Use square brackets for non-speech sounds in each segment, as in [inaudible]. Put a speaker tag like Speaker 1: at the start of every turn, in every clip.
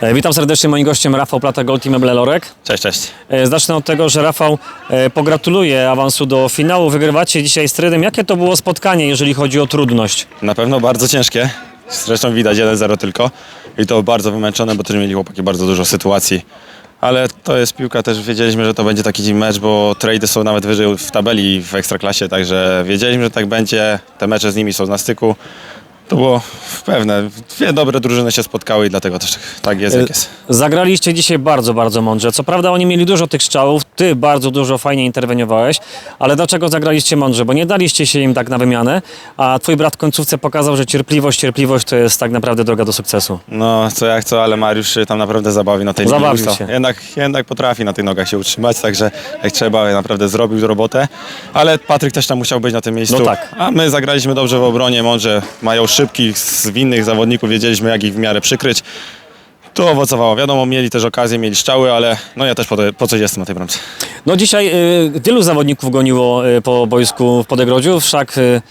Speaker 1: E, Witam serdecznie moim gościem Rafał Plata, Gold Meble Lorek.
Speaker 2: Cześć, cześć.
Speaker 1: E, Zacznę od tego, że Rafał e, pogratuluję awansu do finału. Wygrywacie dzisiaj z Trydem. Jakie to było spotkanie, jeżeli chodzi o trudność?
Speaker 2: Na pewno bardzo ciężkie. Zresztą widać 1-0 tylko. I to bardzo wymęczone, bo też mieli chłopaki bardzo dużo sytuacji. Ale to jest piłka, też wiedzieliśmy, że to będzie taki mecz, bo trady są nawet wyżej w tabeli w Ekstraklasie, także wiedzieliśmy, że tak będzie. Te mecze z nimi są na styku. To było pewne. Dwie dobre drużyny się spotkały i dlatego też tak jest, jak jest.
Speaker 1: Zagraliście dzisiaj bardzo, bardzo mądrze. Co prawda oni mieli dużo tych strzałów, ty bardzo dużo fajnie interweniowałeś, ale dlaczego zagraliście mądrze? Bo nie daliście się im tak na wymianę, a twój brat w końcówce pokazał, że cierpliwość, cierpliwość to jest tak naprawdę droga do sukcesu.
Speaker 2: No, co jak co, ale Mariusz się tam naprawdę zabawi na tej
Speaker 1: Zabawił się.
Speaker 2: Jednak, jednak potrafi na tych nogach się utrzymać, także jak trzeba, naprawdę zrobił robotę. Ale Patryk też tam musiał być na tym miejscu.
Speaker 1: No tak.
Speaker 2: A my zagraliśmy dobrze w obronie, mądrze, mają szybkich, zwinnych zawodników, wiedzieliśmy jak ich w miarę przykryć. To owocowało. Wiadomo, mieli też okazję, mieli strzały, ale no ja też po, po coś jestem na tej bramce.
Speaker 1: No dzisiaj y, wielu zawodników goniło y, po boisku w Podegrodziu, wszak y,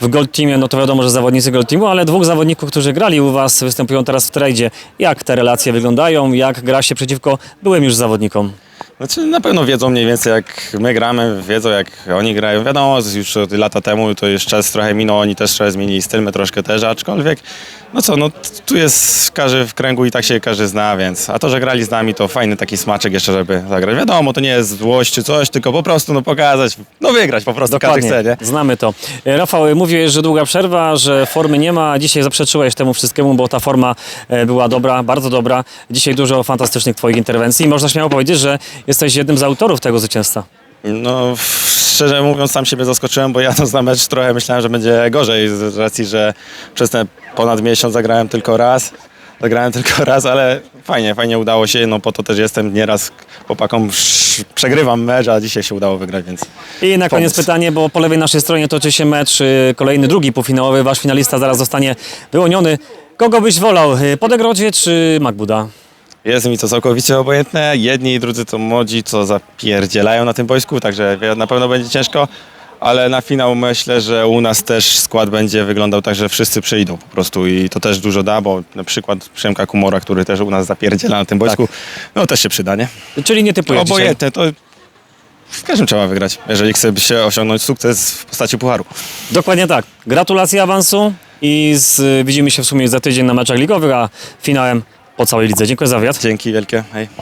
Speaker 1: w Gold Teamie, no to wiadomo, że zawodnicy Gold Teamu, ale dwóch zawodników, którzy grali u Was, występują teraz w tradzie. Jak te relacje wyglądają, jak gra się przeciwko byłym już zawodnikom?
Speaker 2: Znaczy na pewno wiedzą mniej więcej jak my gramy, wiedzą jak oni grają. Wiadomo, już od lata temu to już czas trochę minął, oni też trochę zmienili styl, my troszkę też, aczkolwiek no co, no tu jest każdy w kręgu i tak się każdy zna, więc a to, że grali z nami to fajny taki smaczek jeszcze, żeby zagrać. Wiadomo, to nie jest złość czy coś, tylko po prostu no pokazać, no wygrać po prostu każdy chce, nie?
Speaker 1: znamy to. E, Rafał, y, mówiłeś, że długa przerwa, że formy nie ma. Dzisiaj zaprzeczyłeś temu wszystkiemu, bo ta forma e, była dobra, bardzo dobra. Dzisiaj dużo fantastycznych Twoich interwencji. Można śmiało powiedzieć, że jesteś jednym z autorów tego zwycięstwa.
Speaker 2: No szczerze mówiąc sam siebie zaskoczyłem, bo jadąc na mecz trochę myślałem, że będzie gorzej z racji, że przez ten ponad miesiąc zagrałem tylko raz. Zagrałem tylko [laughs] raz, ale fajnie, fajnie udało się, no po to też jestem, nieraz chłopakom przegrywam mecz, a dzisiaj się udało wygrać, więc
Speaker 1: I na koniec
Speaker 2: Pomóc.
Speaker 1: pytanie, bo po lewej naszej stronie toczy się mecz, y, kolejny, drugi półfinałowy. Wasz finalista zaraz zostanie wyłoniony. Kogo byś wolał, y, Podegrodzie czy Magbuda?
Speaker 2: Jest mi to całkowicie obojętne. Jedni i drudzy to młodzi, co zapierdzielają na tym boisku, także na pewno będzie ciężko. Ale na finał myślę, że u nas też skład będzie wyglądał tak, że wszyscy przyjdą po prostu i to też dużo da, bo na przykład Przemka Kumora, który też u nas zapierdziela na tym boisku, no też się przyda, nie?
Speaker 1: Czyli nie dzisiaj.
Speaker 2: Obojętne, to w każdym trzeba wygrać, jeżeli chce się osiągnąć sukces w postaci pucharu.
Speaker 1: Dokładnie tak. Gratulacje awansu i z, widzimy się w sumie za tydzień na meczach ligowych, a finałem po całej lidze. Dziękuję za wywiad.
Speaker 2: Dzięki wielkie, hej.